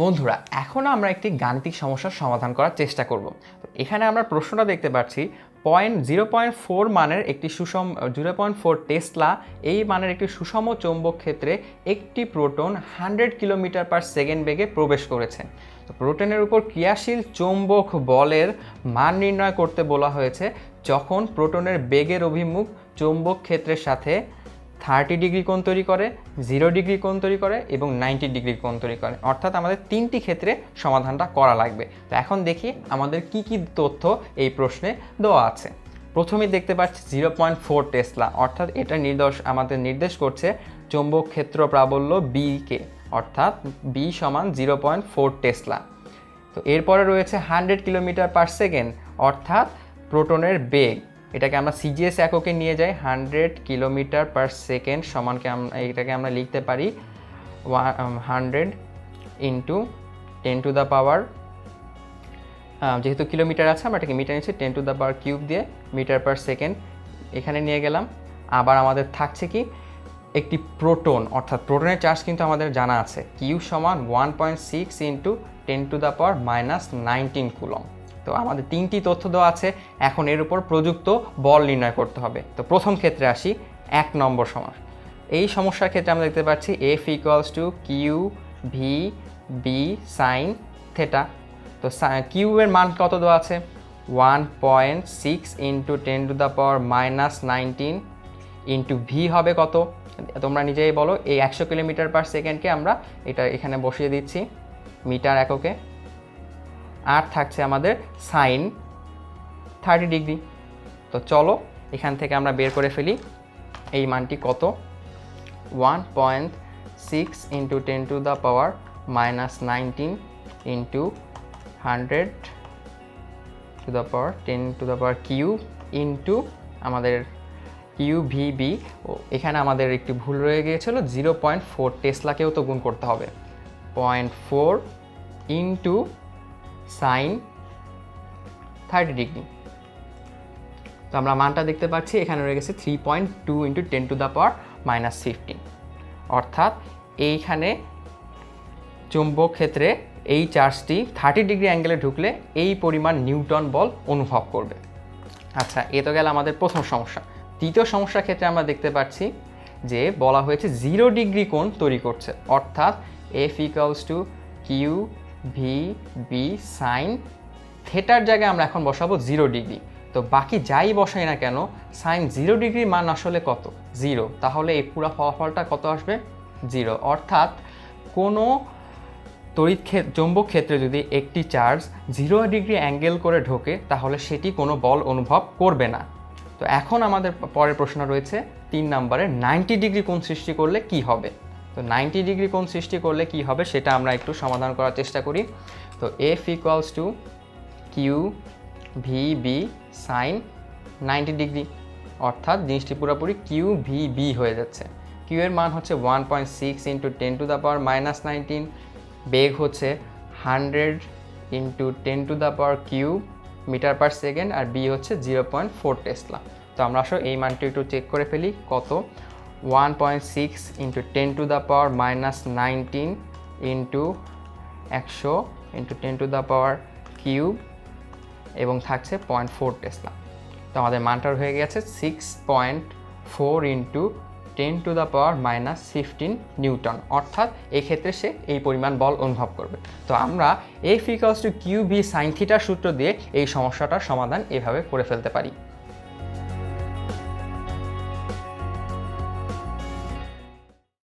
বন্ধুরা এখন আমরা একটি গাণিতিক সমস্যার সমাধান করার চেষ্টা করব। এখানে আমরা প্রশ্নটা দেখতে পাচ্ছি পয়েন্ট জিরো পয়েন্ট ফোর মানের একটি সুষম জিরো পয়েন্ট ফোর টেসলা, এই মানের একটি সুষম চৌম্বক ক্ষেত্রে একটি proton hundred kilometre per second বেগে প্রবেশ করেছে। তো প্রোটনের উপর ক্রিয়াশীল চৌম্বক বলের মান নির্ণয় করতে বলা হয়েছে, যখন প্রোটনের বেগের অভিমুখ চৌম্বক ক্ষেত্রের সাথে থার্টি ডিগ্রি কোণ তৈরি করে, জিরো ডিগ্রি কোণ তৈরি করে এবং নাইনটি ডিগ্রি কোণ তৈরি করে। অর্থাৎ আমাদের তিনটি ক্ষেত্রে সমাধানটা করা লাগবে। তো এখন দেখি আমাদের কি কি তথ্য এই প্রশ্নে দেওয়া আছে। প্রথমে দেখতে পাচ্ছি জিরো পয়েন্ট ফোর টেসলা, অর্থাৎ এটা নির্দেশ, আমাদের নির্দেশ করছে চৌম্বক ক্ষেত্র প্রাবল্য বিকে অর্থাৎ বি সমান জিরো পয়েন্ট ফোর টেসলা। তো এরপরে রয়েছে হান্ড্রেড কিলোমিটার পার সেকেন্ড, অর্থাৎ প্রোটনের বেগ। এটাকে আমরা সিজিএস এককে নিয়ে যাই হান্ড্রেড কিলোমিটার পার সেকেন্ড সমানকে আমরা এটাকে আমরা লিখতে পারি hundred into ten to the power যেহেতু কিলোমিটার আছে, আমরা এটাকে মিটার নিচ্ছি ten to the power cube দিয়ে মিটার পার সেকেন্ড এখানে নিয়ে গেলাম। আবার আমাদের থাকছে কি? একটি প্রোটন অর্থাৎ প্রোটনের চার্জ কিন্তু আমাদের জানা আছে। কিউ সমান one point six into ten to the power minus nineteen coulomb তো আমাদের তিনটি তথ্য দেওয়া আছে। এখন এর উপর প্রযুক্ত বল নির্ণয় করতে হবে। তো প্রথম ক্ষেত্রে আসি, এক নম্বর সমস্যা এই সমস্যার ক্ষেত্রে আমরা দেখতে পাচ্ছি F equals to Q V B sine theta তো কিউ এর মান কত দেওয়া আছে? One point six into ten to the power minus nineteen into V হবে কত? তোমরা নিজেই বলো, এই একশো কিলোমিটার পার সেকেন্ডকে আমরা এটা এখানে বসিয়ে দিচ্ছি, মিটার এককে। আর থাকছে আমাদের সাইন থার্টি ডিগ্রি। তো চলো, এখান থেকে আমরা বের করে ফেলি। এই মানটি কত? One point six into ten to the power minus nineteen into hundred to the power ten to the power Q into আমাদের কিউ ভি বি ও, এখানে আমাদের একটি ভুল রয়ে গিয়েছিল, জিরো পয়েন্ট ফোর টেসলাকেও তো গুণ করতে হবে। Point four into sine thirty degree. তো আমরা মানটা দেখতে পাচ্ছি, এখানে রয়ে গেছে three point two into ten to the power minus fifteen অর্থাৎ এইখানে চুম্বক ক্ষেত্রে এই চার্জটি থার্টি ডিগ্রি অ্যাঙ্গেলে ঢুকলে এই পরিমাণ নিউটন বল অনুভব করবে। আচ্ছা এ তো গেল আমাদের প্রথম সমস্যা। তৃতীয় সমস্যার ক্ষেত্রে আমরা দেখতে পাচ্ছি যে বলা হয়েছে জিরো ডিগ্রি কোণ তৈরি করছে। অর্থাৎ F equals to Q V B sine থেটার জায়গায় আমরা এখন বসাবো জিরো ডিগ্রি তো বাকি যাই বসাই না কেন সাইন জিরো ডিগ্রির মান আসলে কত? জিরো তাহলে এই পুরো ফলাফলটা কত আসবে? জিরো অর্থাৎ কোনো তড়িৎ চৌম্বক ক্ষেত্রে যদি একটি চার্জ জিরো ডিগ্রি অ্যাঙ্গেল করে ঢোকে, তাহলে সেটি কোনো বল অনুভব করবে না। তো এখন আমাদের পরের প্রশ্ন রয়েছে, তিন নম্বরে নাইনটি ডিগ্রি কোণ সৃষ্টি করলে কি হবে? তো নাইনটি ডিগ্রি কোণ সৃষ্টি করলে কি হবে সেটা আমরা একটু সমাধান করার চেষ্টা করি। তো F equals to Q V B sine ninety degree. অর্থাৎ জিনিসটি পুরোপুরি কিউ ভি বি হয়ে যাচ্ছে। কিউ এর মান হচ্ছে one point six into ten to the power minus nineteen বেগ হচ্ছে hundred into ten to the power Q metre per second R B হচ্ছে জিরো পয়েন্ট ফোর টেসলা তো আমরা আসলে এই মানটি একটু চেক করে ফেলি, কত? One point six into ten to the power minus nineteen into একশো into ten to the power cube এবং থাকছে পয়েন্ট ফোর টেসলা তো আমাদের মানটার হয়ে গেছে six point four into ten to the power minus fifteen newton অর্থাৎ এই ক্ষেত্রে সে এই পরিমাণ বল অনুভব করবে। তো আমরা এই ফিকালস টু কিউ ভি সূত্র দিয়ে এই সমস্যাটার সমাধান এভাবে করে ফেলতে পারি।